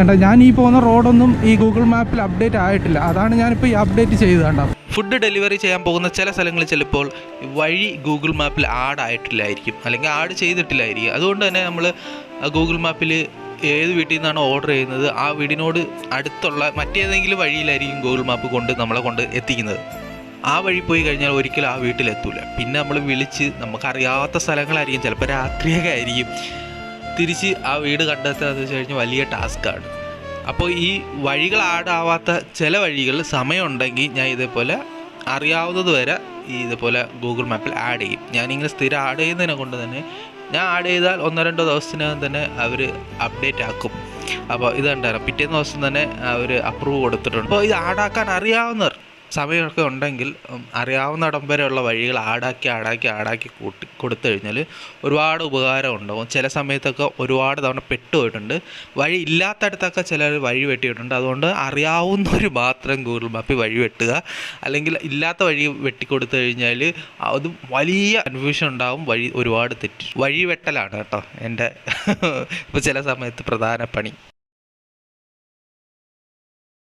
കണ്ടോ ഞാൻ ഈ പോകുന്ന റോഡൊന്നും ഈ ഗൂഗിൾ മാപ്പിൽ അപ്ഡേറ്റ് ആയിട്ടില്ല. അതാണ് ഞാനിപ്പോൾ ഈ അപ്ഡേറ്റ് ചെയ്ത് കണ്ടോ? ഫുഡ് ഡെലിവറി ചെയ്യാൻ പോകുന്ന ചില സ്ഥലങ്ങളിൽ ചിലപ്പോൾ വഴി ഗൂഗിൾ മാപ്പിൽ ആഡ് ആയിട്ടില്ലായിരിക്കും. അല്ലെങ്കിൽ ആഡ് ചെയ്തിട്ടില്ലായിരിക്കും. അതുകൊണ്ട് തന്നെ നമ്മൾ ഗൂഗിൾ മാപ്പിൽ ഏത് വീട്ടിൽ നിന്നാണ് ഓർഡർ ചെയ്യുന്നത് ആ വീടിനോട് അടുത്തുള്ള മറ്റേതെങ്കിലും വഴിയിലായിരിക്കും ഗൂഗിൾ മാപ്പ് കൊണ്ട് നമ്മളെ കൊണ്ട് എത്തിക്കുന്നത്. ആ വഴി പോയി കഴിഞ്ഞാൽ ഒരിക്കലും ആ വീട്ടിലെത്തൂല. പിന്നെ നമ്മൾ വിളിച്ച് നമുക്കറിയാത്ത സ്ഥലങ്ങളായിരിക്കും. ചിലപ്പോൾ രാത്രിയൊക്കെ ആയിരിക്കും. തിരിച്ച് ആ വീട് കണ്ടെത്തുക എന്ന് വെച്ച് കഴിഞ്ഞാൽ വലിയ ടാസ്ക്കാണ്. അപ്പോൾ ഈ വഴികൾ ആടാവാത്ത ചില വഴികൾ സമയമുണ്ടെങ്കിൽ ഞാൻ ഇതേപോലെ അറിയാവുന്നത് വരെ ഈ ഇതേപോലെ ഗൂഗിൾ മാപ്പിൽ ആഡ് ചെയ്യും. ഞാനിങ്ങനെ സ്ഥിരം ആഡ് ചെയ്യുന്നതിനെ കൊണ്ട് തന്നെ ഞാൻ ആഡ് ചെയ്താൽ ഒന്നോ രണ്ടോ ദിവസത്തിനകം തന്നെ അവർ അപ്ഡേറ്റ് ആക്കും. അപ്പോൾ ഇത് കണ്ടായിരുന്നു പിറ്റേന്ന് ദിവസം തന്നെ അവർ അപ്രൂവ് കൊടുത്തിട്ടുണ്ട്. അപ്പോൾ ഇത് ആഡാക്കാൻ അറിയാവുന്നവർ സമയമൊക്കെ ഉണ്ടെങ്കിൽ അറിയാവുന്ന അറിയാവുന്നിടം വരെയുള്ള വഴികൾ ആടാക്കി ആടാക്കി ആടാക്കി കൂട്ടി കൊടുത്തു കഴിഞ്ഞാൽ ഒരുപാട് ഉപകാരം ഉണ്ടാവും ചില സമയത്തൊക്കെ ഒരുപാട് തവണ പെട്ടുപോയിട്ടുണ്ട്. വഴി ഇല്ലാത്തടത്തൊക്കെ ചിലർ വഴി വെട്ടിയിട്ടുണ്ട്. അതുകൊണ്ട് അറിയാവുന്നവർ മാത്രം ഗൂഗിൾ മാപ്പിൽ വഴി വെട്ടുക. അല്ലെങ്കിൽ ഇല്ലാത്ത വഴി വെട്ടിക്കൊടുത്തു കഴിഞ്ഞാൽ അത് വലിയ കൺഫ്യൂഷൻ ഉണ്ടാവും. വഴി ഒരുപാട് തെറ്റി വഴി വെട്ടലാണ് കേട്ടോ എന്റെ ഇപ്പോൾ ചില സമയത്ത് പ്രധാന പണി.